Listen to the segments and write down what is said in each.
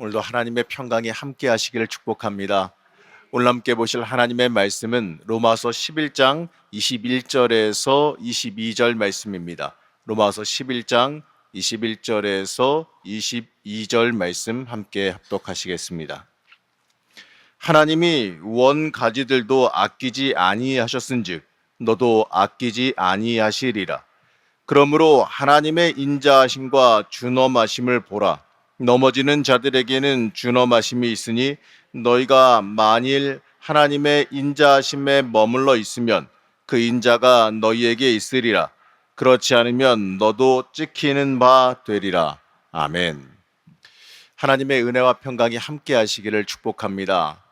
오늘도 하나님의 평강이 함께 하시기를 축복합니다. 오늘 함께 보실 하나님의 말씀은 로마서 11장 21절에서 22절 말씀입니다. 로마서 11장 21절에서 22절 말씀 함께 합독하시겠습니다. 하나님이 원 가지들도 아끼지 아니하셨은즉 너도 아끼지 아니하시리라. 그러므로 하나님의 인자하심과 준엄하심을 보라. 넘어지는 자들에게는 준엄하심이 있으니 너희가 만일 하나님의 인자하심에 머물러 있으면 그 인자가 너희에게 있으리라. 그렇지 않으면 너도 찍히는 바 되리라. 아멘. 하나님의 은혜와 평강이 함께 하시기를 축복합니다.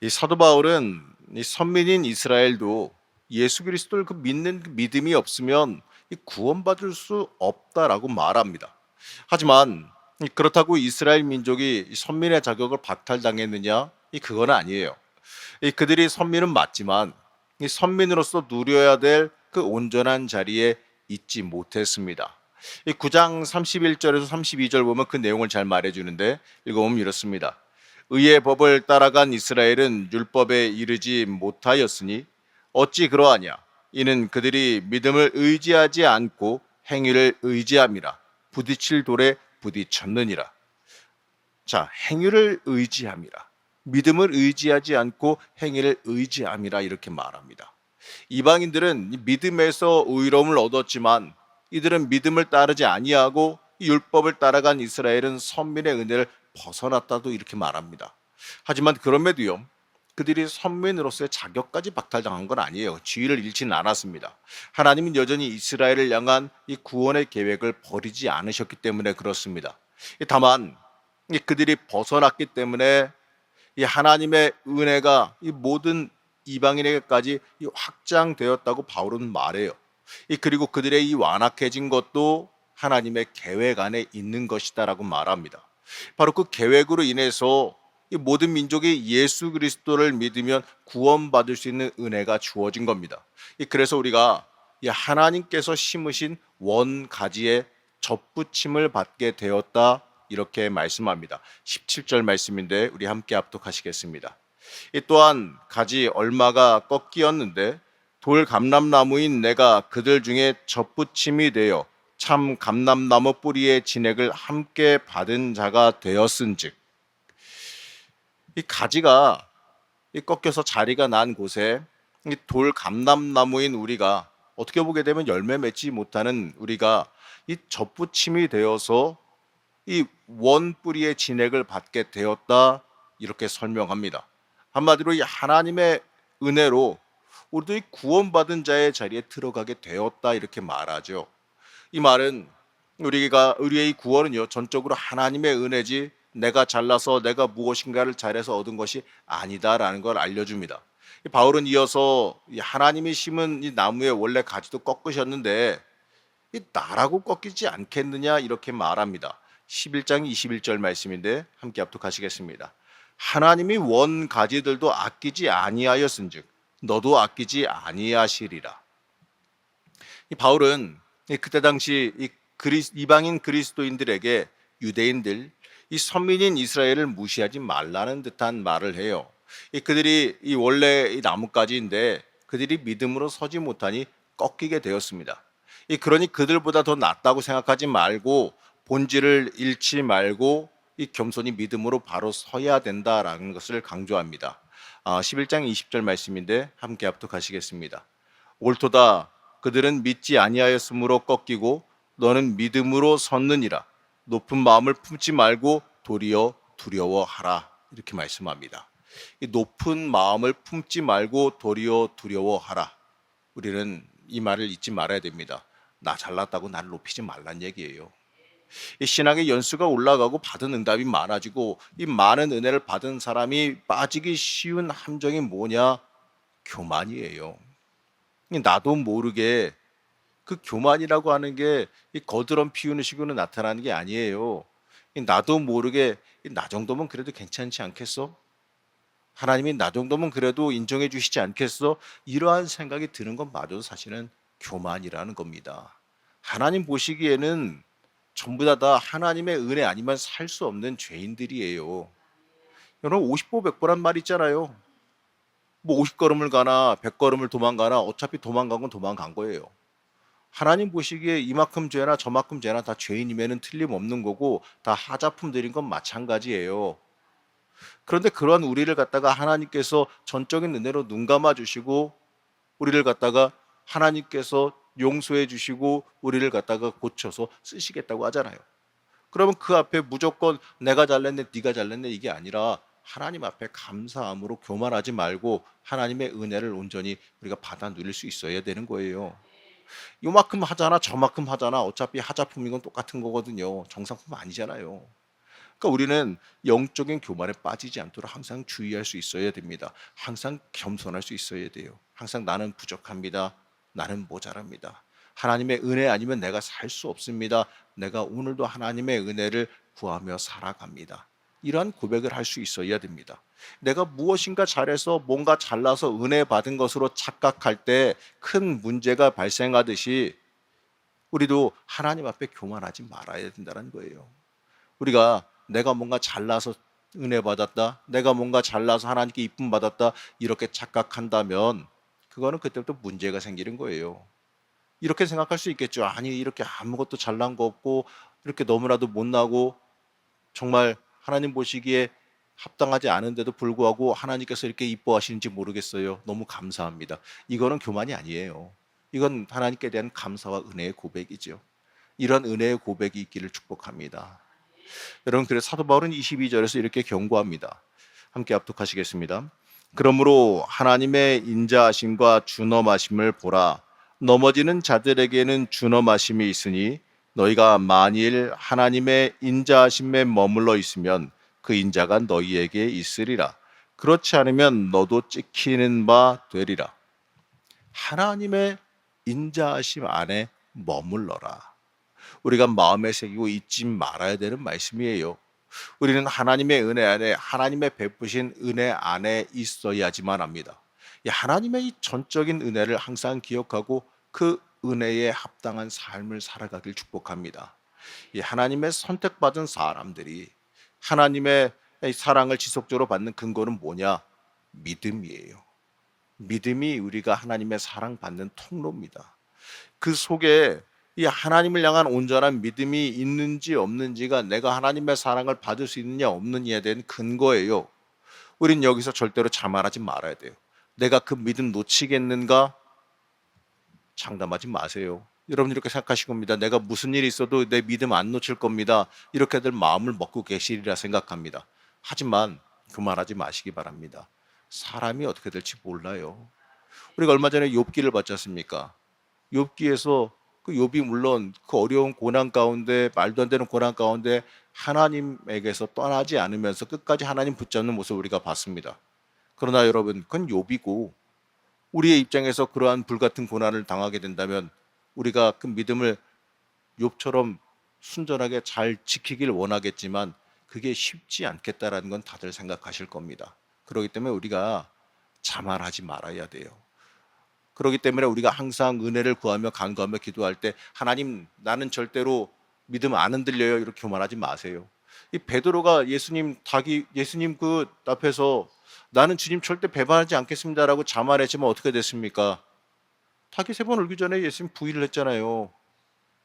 이 사도 바울은 이 선민인 이스라엘도 예수 그리스도를 그 믿는 그 믿음이 없으면 이 구원받을 수 없다라고 말합니다. 하지만 이 그렇다고 이스라엘 민족이 이 선민의 자격을 박탈당했느냐? 이 그건 아니에요. 이 그들이 선민은 맞지만 이 선민으로서 누려야 될 그 온전한 자리에 있지 못했습니다. 이 9장 31절에서 32절 보면 그 내용을 잘 말해 주는데 읽어보면 이렇습니다. 의의 법을 따라간 이스라엘은 율법에 이르지 못하였으니 어찌 그러하냐 이는 그들이 믿음을 의지하지 않고 행위를 의지함이라 부딪힐 돌에 부딪혔느니라 자 행위를 의지함이라 믿음을 의지하지 않고 행위를 의지함이라 이렇게 말합니다 이방인들은 이 믿음에서 의로움을 얻었지만 이들은 믿음을 따르지 아니하고 이 율법을 따라간 이스라엘은 선민의 은혜를 벗어났다도 이렇게 말합니다. 하지만 그럼에도요. 그들이 선민으로서의 자격까지 박탈당한 건 아니에요. 지위를 잃지는 않았습니다. 하나님은 여전히 이스라엘을 향한 이 구원의 계획을 버리지 않으셨기 때문에 그렇습니다. 다만 이 그들이 벗어났기 때문에 이 하나님의 은혜가 이 모든 이방인에게까지 이 확장되었다고 바울은 말해요. 이 그리고 그들의 이 완악해진 것도 하나님의 계획 안에 있는 것이다라고 말합니다. 바로 그 계획으로 인해서 이 모든 민족이 예수 그리스도를 믿으면 구원받을 수 있는 은혜가 주어진 겁니다. 이 그래서 우리가 이 하나님께서 심으신 원 가지의 접붙임을 받게 되었다 이렇게 말씀합니다. 17절 말씀인데 우리 함께 합독하시겠습니다. 이 또한 가지 얼마가 꺾이었는데 돌 감람나무인 내가 그들 중에 접붙임이 되어 참 감람나무 뿌리의 진액을 함께 받은 자가 되었은즉 이 가지가 이 꺾여서 자리가 난 곳에 이 돌 감람나무인 우리가 어떻게 보게 되면 열매 맺지 못하는 우리가 이 접붙임이 되어서 이 원 뿌리의 진액을 받게 되었다 이렇게 설명합니다. 한마디로 이 하나님의 은혜로 우리도 이 구원받은 자의 자리에 들어가게 되었다 이렇게 말하죠. 이 말은 우리가 우리의 구원은요 전적으로 하나님의 은혜지 내가 잘나서 내가 무엇인가를 잘해서 얻은 것이 아니다라는 걸 알려줍니다. 바울은 이어서 하나님이 심은 이 나무의 원래 가지도 꺾으셨는데 이 나라고 꺾이지 않겠느냐 이렇게 말합니다. 11장 21절 말씀인데 함께 합독하시겠습니다. 하나님이 원 가지들도 아끼지 아니하였은즉 너도 아끼지 아니하시리라. 이 바울은 그때 당시 이 그리스, 이방인 그리스도인들에게 유대인들 이 선민인 이스라엘을 무시하지 말라는 듯한 말을 해요. 이 그들이 이 원래 이 나뭇가지인데 그들이 믿음으로 서지 못하니 꺾이게 되었습니다. 이 그러니 그들보다 더 낫다고 생각하지 말고 본질을 잃지 말고 이 겸손히 믿음으로 바로 서야 된다라는 것을 강조합니다. 아, 11장 20절 말씀인데 함께 합독하시겠습니다. 옳도다 그들은 믿지 아니하였으므로 꺾이고 너는 믿음으로 섰느니라. 높은 마음을 품지 말고 도리어 두려워하라. 이렇게 말씀합니다. 이 높은 마음을 품지 말고 도리어 두려워하라. 우리는 이 말을 잊지 말아야 됩니다. 나 잘났다고 나를 높이지 말란 얘기예요. 이 신앙의 연수가 올라가고 받은 응답이 많아지고 이 많은 은혜를 받은 사람이 빠지기 쉬운 함정이 뭐냐? 교만이에요. 나도 모르게 그 교만이라고 하는 게 이 거드럼 피우는 식으로 나타나는 게 아니에요. 나도 모르게 나 정도면 그래도 괜찮지 않겠어? 하나님이 나 정도면 그래도 인정해 주시지 않겠어? 이러한 생각이 드는 것마저도 사실은 교만이라는 겁니다. 하나님 보시기에는 전부 다, 다 하나님의 은혜 아니면 살 수 없는 죄인들이에요. 여러분 50보 100보란 말 있잖아요. 뭐 50걸음을 가나 100걸음을 도망가나 어차피 도망간 건 도망간 거예요. 하나님 보시기에 이만큼 죄나 저만큼 죄나 다 죄인임에는 틀림없는 거고 다 하자품들인 건 마찬가지예요. 그런데 그러한 우리를 갖다가 하나님께서 전적인 은혜로 눈 감아 주시고 우리를 갖다가 하나님께서 용서해 주시고 우리를 갖다가 고쳐서 쓰시겠다고 하잖아요. 그러면 그 앞에 무조건 내가 잘냈네, 네가 잘냈네 이게 아니라 하나님 앞에 감사함으로 교만하지 말고 하나님의 은혜를 온전히 우리가 받아 누릴 수 있어야 되는 거예요. 요만큼 하잖아, 저만큼 하잖아. 어차피 하자품인 건 똑같은 거거든요. 정상품 아니잖아요. 그러니까 우리는 영적인 교만에 빠지지 않도록 항상 주의할 수 있어야 됩니다. 항상 겸손할 수 있어야 돼요. 항상 나는 부족합니다. 나는 모자랍니다. 하나님의 은혜 아니면 내가 살 수 없습니다. 내가 오늘도 하나님의 은혜를 구하며 살아갑니다. 이러한 고백을 할 수 있어야 됩니다. 내가 무엇인가 잘해서 뭔가 잘나서 은혜 받은 것으로 착각할 때 큰 문제가 발생하듯이 우리도 하나님 앞에 교만하지 말아야 된다는 거예요. 우리가 내가 뭔가 잘나서 은혜 받았다, 내가 뭔가 잘나서 하나님께 이쁨 받았다 이렇게 착각한다면 그거는 그때부터 문제가 생기는 거예요. 이렇게 생각할 수 있겠죠. 아니 이렇게 아무것도 잘난 거 없고 이렇게 너무나도 못나고 정말 하나님 보시기에 합당하지 않은데도 불구하고 하나님께서 이렇게 이뻐하시는지 모르겠어요. 너무 감사합니다. 이거는 교만이 아니에요. 이건 하나님께 대한 감사와 은혜의 고백이죠. 이런 은혜의 고백이 있기를 축복합니다. 여러분 그래서 사도 바울은 22절에서 이렇게 경고합니다. 함께 압독하시겠습니다. 그러므로 하나님의 인자하심과 준엄하심을 보라. 넘어지는 자들에게는 준엄하심이 있으니 너희가 만일 하나님의 인자하심에 머물러 있으면 그 인자가 너희에게 있으리라. 그렇지 않으면 너도 찍히는 바 되리라. 하나님의 인자하심 안에 머물러라. 우리가 마음에 새기고 잊지 말아야 되는 말씀이에요. 우리는 하나님의 은혜 안에 하나님의 베푸신 은혜 안에 있어야지만 합니다. 이 하나님의 이 전적인 은혜를 항상 기억하고 그 은혜에 합당한 삶을 살아가길 축복합니다. 이 하나님의 선택받은 사람들이 하나님의 사랑을 지속적으로 받는 근거는 뭐냐? 믿음이에요. 믿음이 우리가 하나님의 사랑 받는 통로입니다. 그 속에 이 하나님을 향한 온전한 믿음이 있는지 없는지가 내가 하나님의 사랑을 받을 수 있느냐 없느냐에 대한 근거예요. 우린 여기서 절대로 자만하지 말아야 돼요. 내가 그 믿음 놓치겠는가? 장담하지 마세요. 여러분 이렇게 생각하실 겁니다. 내가 무슨 일이 있어도 내 믿음 안 놓칠 겁니다. 이렇게들 마음을 먹고 계시리라 생각합니다. 하지만 그만하지 마시기 바랍니다. 사람이 어떻게 될지 몰라요. 우리가 얼마 전에 욥기를 봤지 않습니까? 욥기에서 그 욥이 물론 그 어려운 고난 가운데 말도 안 되는 고난 가운데 하나님에게서 떠나지 않으면서 끝까지 하나님 붙잡는 모습을 우리가 봤습니다. 그러나 여러분 그건 욥이고 우리의 입장에서 그러한 불같은 고난을 당하게 된다면 우리가 그 믿음을 욥처럼 순전하게 잘 지키길 원하겠지만 그게 쉽지 않겠다라는 건 다들 생각하실 겁니다. 그렇기 때문에 우리가 자만하지 말아야 돼요. 그렇기 때문에 우리가 항상 은혜를 구하며 간구하며 기도할 때 하나님 나는 절대로 믿음 안 흔들려요 이렇게 교만하지 마세요. 이 베드로가 예수님 닭이 예수님 그 앞에서 나는 주님 절대 배반하지 않겠습니다라고 자만했지만 어떻게 됐습니까? 닭이 세 번 울기 전에 예수님 부인을 했잖아요.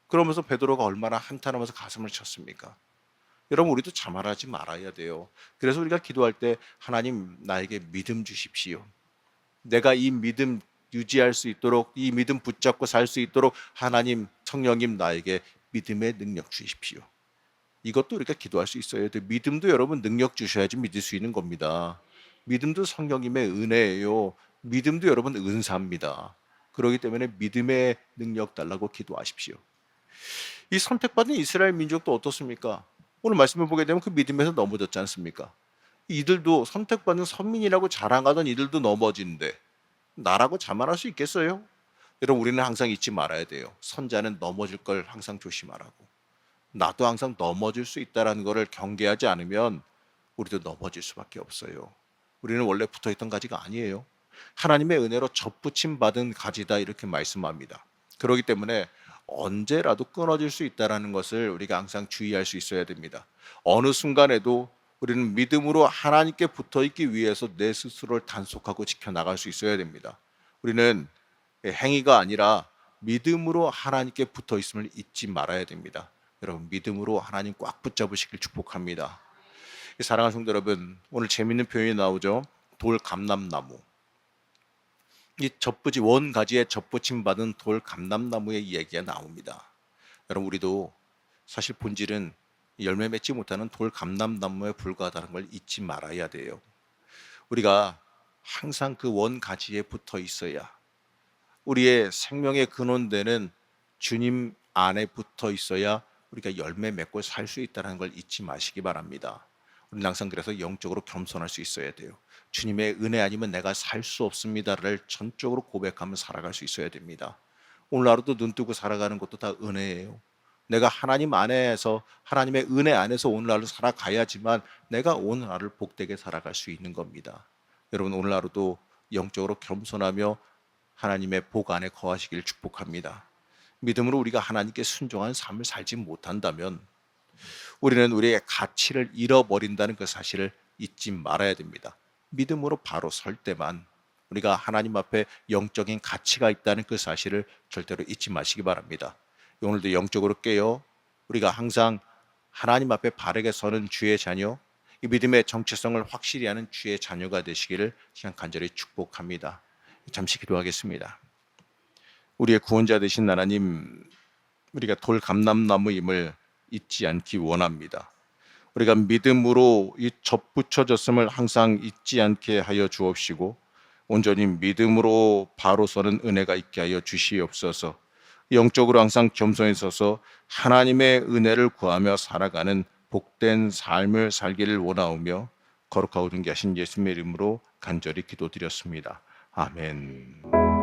그러면서 베드로가 얼마나 한탄하면서 가슴을 쳤습니까? 여러분 우리도 자만하지 말아야 돼요. 그래서 우리가 기도할 때 하나님 나에게 믿음 주십시오. 내가 이 믿음 유지할 수 있도록 이 믿음 붙잡고 살 수 있도록 하나님 성령님 나에게 믿음의 능력 주십시오. 이것도 우리가 기도할 수 있어야 돼. 믿음도 여러분 능력 주셔야지 믿을 수 있는 겁니다. 믿음도 성령님의 은혜예요. 믿음도 여러분 은사입니다. 그렇기 때문에 믿음의 능력 달라고 기도하십시오. 이 선택받은 이스라엘 민족도 어떻습니까? 오늘 말씀을 보게 되면 그 믿음에서 넘어졌지 않습니까? 이들도 선택받은 선민이라고 자랑하던 이들도 넘어지는데 나라고 자만할 수 있겠어요? 여러분 우리는 항상 잊지 말아야 돼요. 선자는 넘어질 걸 항상 조심하라고. 나도 항상 넘어질 수 있다라는 것을 경계하지 않으면 우리도 넘어질 수밖에 없어요. 우리는 원래 붙어 있던 가지가 아니에요. 하나님의 은혜로 접붙임 받은 가지다 이렇게 말씀합니다. 그렇기 때문에 언제라도 끊어질 수 있다라는 것을 우리가 항상 주의할 수 있어야 됩니다. 어느 순간에도 우리는 믿음으로 하나님께 붙어 있기 위해서 내 스스로를 단속하고 지켜 나갈 수 있어야 됩니다. 우리는 행위가 아니라 믿음으로 하나님께 붙어 있음을 잊지 말아야 됩니다. 여러분 믿음으로 하나님 꽉 붙잡으시길 축복합니다. 사랑하는 성도 여러분, 오늘 재밌는 표현이 나오죠. 돌 감람나무. 이 젖부지 원 가지에 젖붙임 받은 돌 감람나무의 이야기가 나옵니다. 여러분 우리도 사실 본질은 열매 맺지 못하는 돌 감람나무에 불과하다는 걸 잊지 말아야 돼요. 우리가 항상 그 원 가지에 붙어 있어야 우리의 생명의 근원되는 주님 안에 붙어 있어야 우리가 열매 맺고 살 수 있다는 걸 잊지 마시기 바랍니다. 우리 항상 그래서 영적으로 겸손할 수 있어야 돼요. 주님의 은혜 아니면 내가 살 수 없습니다를 전적으로 고백하며 살아갈 수 있어야 됩니다. 오늘 하루도 눈 뜨고 살아가는 것도 다 은혜예요. 내가 하나님 안에서 하나님의 은혜 안에서 오늘 하루 살아가야지만 내가 오늘 하루를 복되게 살아갈 수 있는 겁니다. 여러분 오늘 하루도 영적으로 겸손하며 하나님의 복 안에 거하시길 축복합니다. 믿음으로 우리가 하나님께 순종한 삶을 살지 못한다면 우리는 우리의 가치를 잃어버린다는 그 사실을 잊지 말아야 됩니다. 믿음으로 바로 설 때만 우리가 하나님 앞에 영적인 가치가 있다는 그 사실을 절대로 잊지 마시기 바랍니다. 오늘도 영적으로 깨어 우리가 항상 하나님 앞에 바르게 서는 주의 자녀, 이 믿음의 정체성을 확실히 하는 주의 자녀가 되시기를 시간 간절히 축복합니다. 잠시 기도하겠습니다. 우리의 구원자 되신 하나님, 우리가 돌 감람나무임을 잊지 않기 원합니다. 우리가 믿음으로 이 접붙여졌음을 항상 잊지 않게 하여 주옵시고 온전히 믿음으로 바로 서는 은혜가 있게 하여 주시옵소서. 영적으로 항상 겸손히 서서 하나님의 은혜를 구하며 살아가는 복된 삶을 살기를 원하오며 거룩하고 존귀하신 예수님의 이름으로 간절히 기도드렸습니다. 아멘.